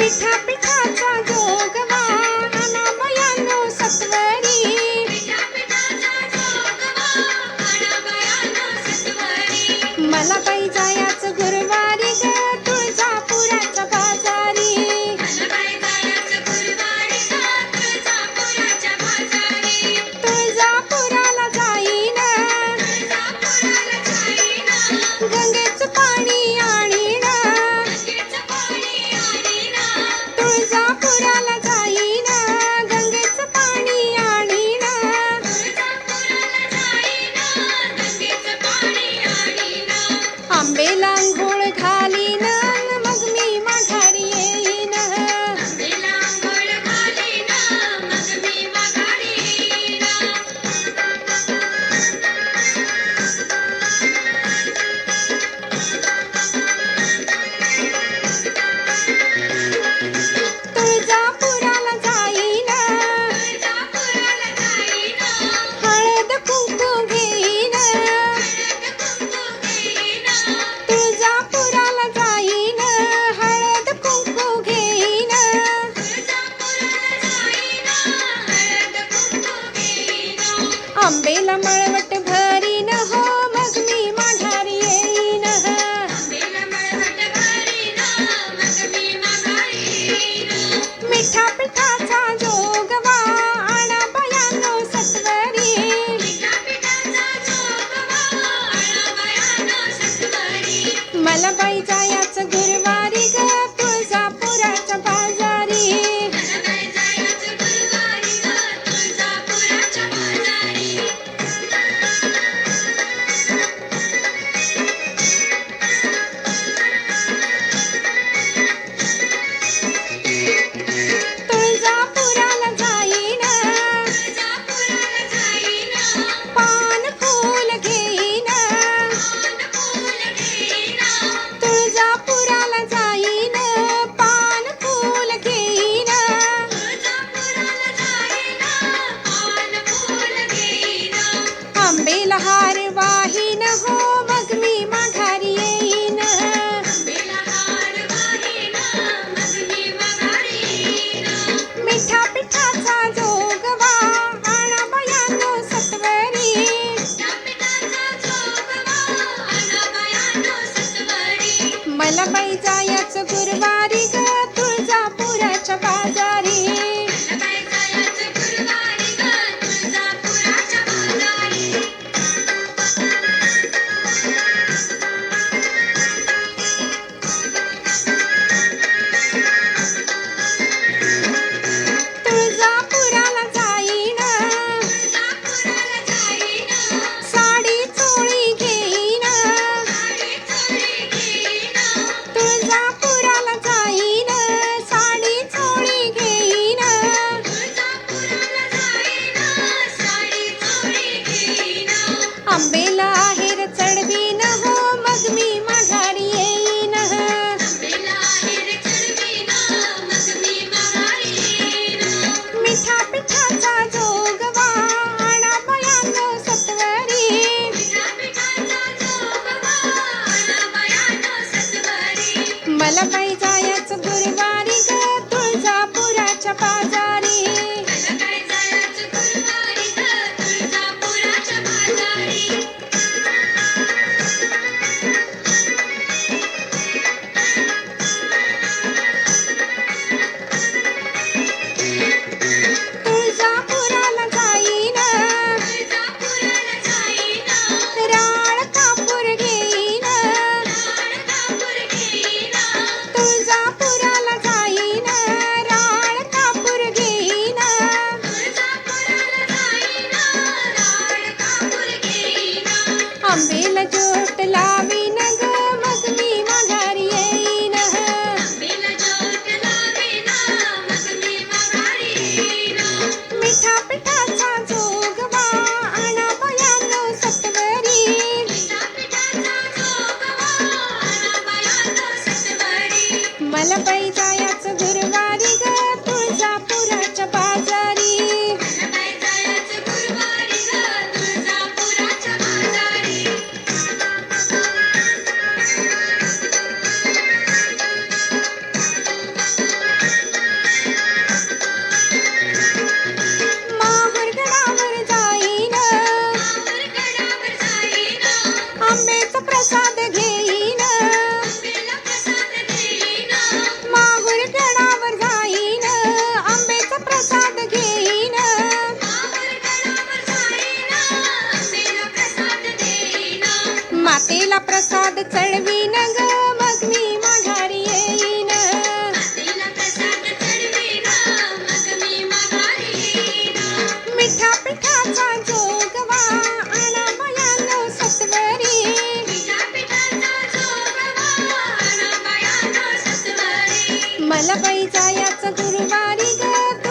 मिठा पिठाचा जोगवा अनामयानो सत्वरी. मला बाई जायाच गुरुवारी ग तुळजापुराच्या बाजारी. आंबेला मळवट भरीन हो मग मी माघारी येईन. मिठा पिठाचा जोगवा आणा बयानो सत्वरी. मला बाई जायाच गुरुवारी ग तुळजापुराच्या बाजारी. तुळजापुराला जाईन पान फूल घेईन. आंबेला हार वाहीन मला बाई जायच गुरुवारी. तुळजापुराला जाईन राळ कापूर घेईन. आंबेला जोट लावीन आली ग तुळजापुराच्या बाजारी. माहूरगडावर जाईन. आंबेचा प्रसाद घे झाला पैसा याच गुरुवारी ग.